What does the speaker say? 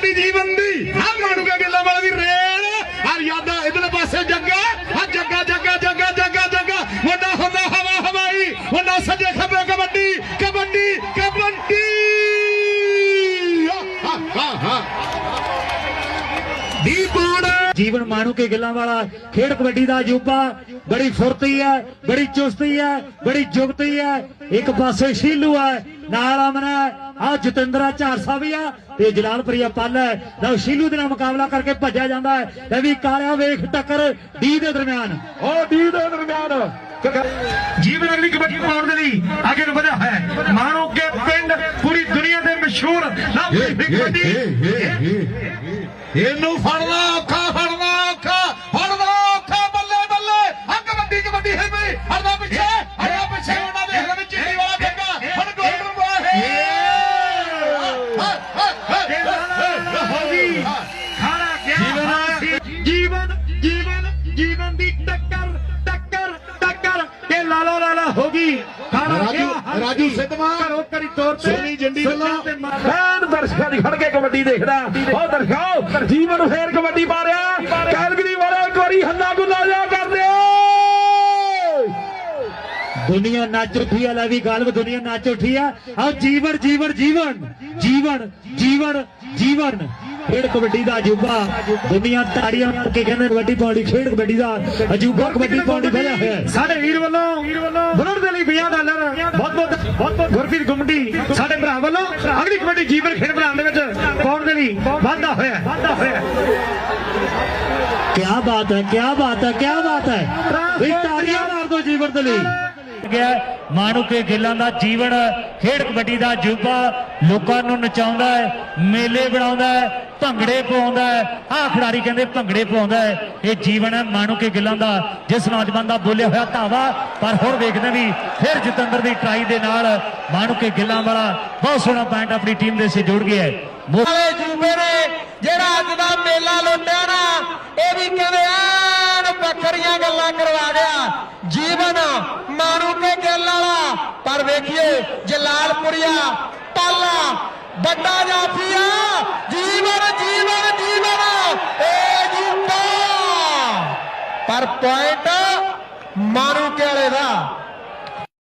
ਕਬੱਡੀ ਜੀਵਨ ਦੀ। ਆ ਮਾਣੂ ਕੇ ਗਿੱਲਾ ਵਾਲਾ ਦੀ ਰੇਲ। ਆ ਯਾਦਾ ਇਧਰਲੇ ਪਾਸੇ ਜੱਗਾ। ਆ ਜੱਗਾ ਜੱਗਾ ਜੱਗਾ ਜੱਗਾ ਜੱਗਾ। ਵੱਡਾ ਹੁੰਦਾ ਹਵਾ ਹਵਾਈ। ਵੱਡਾ ਸੱਜੇ ਖੱਬੇ ਹਾ ਹਾ ਹਾ ਦੀ ਬੋੜ ਜੀਵਨ ਮਾਣੂ ਕੇ ਗਿੱਲਾਂ ਵਾਲਾ। ਖੇਡ ਕਬੱਡੀ ਦਾ ਅਜੂਬਾ। ਬੜੀ ਫੁਰਤੀ ਹੈ ਬੜੀ ਚੁਸਤੀ ਹੈ ਬੜੀ ਜੁਗਤੀ ਹੈ। ਇੱਕ ਪਾਸੇ ਸ਼ੀਲੂ ਹੈ ਨਾਲ ਅਮਨਾ ਆ ਜਤਿੰਦਰਾ ਝਾਰਸਾ ਵੀ ਆ ਤੇ ਜਲਾਲਪੁਰੀਆ ਪੱਲ ਹੈ। ਲਓ ਸ਼ੀਲੂ ਦੇ ਨਾਲ ਮੁਕਾਬਲਾ ਕਰਕੇ ਭੱਜਿਆ ਜਾਂਦਾ ਹੈ। ਇਹ ਵੀ ਕਾਲਿਆ ਵੇਖ ਟੱਕਰ ਡੀ ਦੇ ਦਰਮਿਆਨ। ਉਹ ਦੀ ਦੇ ਦਰਮਿਆਨ। ਜੀਵਨ ਅਗਲੀ ਕਬੱਡੀ ਪਾਉਣ ਦੇ ਲਈ ਅੱਗੇ ਨੂੰ ਵਧਿਆ ਹੈ ਮਾਣੋ ਕੇ ਪਿੰਡ ਪੂਰੀ ਦੁਨੀਆ ਦੇ ਮਸ਼ਹੂਰ ਲਾਭੀ ਕਬੱਡੀ ਇਹਨੂੰ ਫੜਨਾ ਔਖਾ ਫੜਨਾ ਔਖਾ ਫੜਨਾ ਔਖਾ ਬੱਲੇ ਬੱਲੇ। ਆ ਕਬੱਡੀ ਕਬੱਡੀ ਹੈ ਬਈ। ਹਰਦਾ ਪਿੱਛੇ ਹਰਦਾ ਪਿੱਛੇ। ਉਹਨਾਂ ਦੇ ਹਰ ਵਿੱਚ ਚਿੱਟੀ ਵਾਲਾ ਜੱਗਾ ਹੁਣ ਗੋਲਡਨ ਬੋਲ ਹੈ। ਜੀਵਨ ਜੀਵਨ ਜੀਵਨ ਦੀ ਟੱਕਰ ਟੱਕਰ ਟੱਕਰ। ਤੇ ਲਾਲਾ ਲਾਲਾ ਹੋ ਗਈ। ਰਾਜੂ- ਰਾਜੂ ਸਿੱਧਵਾਂ, ਘਰੋਂ ਕਰੀ ਤੌਰ ਤੇ ਸੋਨੀ ਜੰਡੀ ਤੇ ਮਾਰ- ਦਰਸ਼ਕਾਂ ਦੀ ਖੜ ਕੇ ਕਬੱਡੀ ਦੇਖਦਾ। ਉਹ ਦਰਸ਼ਕੋ, ਜੀਵਨ ਫੇਰ ਕਬੱਡੀ ਪਾ ਰਿਹਾ। ਕੈਲਗਰੀ ਵਾਲਾ ਇੱਕ ਵਾਰੀ ਹੱਲਾ ਦੁਨੀਆ ਨੱਚ ਉੱਠੀ ਹੈ ਲੈ ਵੀ ਗਲਬ ਦੁਨੀਆ ਨੱਚ ਉੱਠੀ ਹੈ ਆਓ ਜੀਵਨ ਜੀਵਨ ਜੀਵਨ ਜੀਵਨ ਜੀਵਨ ਜੀਵਨ ਖੇਡ ਕਬੱਡੀ ਦਾ ਅਜੂਬਾ ਦੁਨੀਆ ਤਾੜੀਆਂ ਮਾਰ ਕੇ ਕਹਿੰਦੇ ਕਬੱਡੀ ਪਾਉਣੀ ਖੇਡ ਕਬੱਡੀ ਦਾ ਅਜੂਬਾ ਕਬੱਡੀ ਪਾਉਣੀ ਵਧਿਆ ਹੋਇਆ ਹੈ ਸਾਡੇ ਵੀਰ ਵੱਲੋਂ ਬੁਲਟ ਦੇ ਲਈ 50 ਡਾਲਰ ਬਹੁਤ ਬਹੁਤ ਬਹੁਤ ਬਹੁਤ ਗੁਰਪ੍ਰੀਤ ਗੁੰਮਟੀ ਸਾਡੇ ਭਰਾ ਵੱਲੋਂ ਅਗਲੀ ਕਬੱਡੀ ਜੀਵਨ ਖੇਡ ਮੈਦਾਨ ਦੇ ਵਿੱਚ ਪਾਉਣ ਦੇ ਲਈ ਵਾਧਾ ਹੋਇਆ ਹੈ, ਵਾਧਾ ਹੋਇਆ ਹੈ। ਕਿਆ ਬਾਤ ਹੈ ਕਿਆ ਬਾਤ ਹੈ ਕਿਆ ਬਾਤ ਹੈ ਵੀ ਤਾੜੀਆਂ ਮਾਰ ਦੋ ਜੀਵਨ ਦੇ ਲਈ ਗਿਆ। ਮਾਣੂ ਗਿੱਲਾਂ ਦਾ ਜੀਵਨ, ਖੇਡ ਕਬੱਡੀ ਦਾ ਜੂਬਾ ਲੋਕਾਂ ਨੂੰ ਨਚਾਉਂਦਾ ਹੈ, ਮੇਲੇ ਬਣਾਉਂਦਾ ਹੈ, ਭੰਗੜੇ ਪਾਉਂਦਾ ਹੈ। ਆਹ ਖਿਡਾਰੀ ਕਹਿੰਦੇ ਭੰਗੜੇ ਪਾਉਂਦਾ ਹੈ। ਇਹ ਜੀਵਨ ਹੈ ਮਾਣੂ ਗਿੱਲਾਂ ਦਾ, ਜਿਸ ਨੌਜਵਾਨ ਦਾ ਬੋਲਿਆ ਹੋਇਆ ਧਾਵਾ। ਪਰ ਹੁਣ ਵੇਖਦੇ ਵੀ ਫਿਰ ਜਤਿੰਦਰ ਦੀ ਟਰਾਈ ਦੇ ਨਾਲ ਮਾਣੂ ਕੇ ਗਿੱਲਾਂ ਵਾਲਾ ਬਹੁਤ ਸੋਹਣਾ ਪੁਆਇੰਟ ਆਪਣੀ ਟੀਮ ਦੇ ਸੇ ਜੁੜ ਗਿਆ ਹੈ। ਮੋ- ਵਾਲੇ ਜੂਬੇ ਨੇ, ਜਿਹੜਾ ਅੱਜ ਦਾ ਮੇਲਾ ਲੁੱਟਿਆ ਨਾ, ਇਹ ਵੀ ਕਹਿੰਦੇ ਐਨ ਵੱਖਰੀਆਂ ਗੱਲਾਂ ਕਰਵਾ ਗਿਆ ਜੀਵਨ ਮਾਰੂ ਕੇ ਗੱਲ ਵਾਲਾ। ਪਰ ਵੇਖੀਏ, ਜਲਾਲਪੁਰੀਆ, ਪਾਲਾ, ਵੱਡਾ ਜਾਫੀਆ, ਜੀਵਨ ਜੀਵਨ ਜੀਵਨ, ਏ ਜਿੱਤਾ ਪਰ ਪੁਆਇੰਟ ਮਾਰੂ ਕੇ ਵਾਲੇ ਦਾ।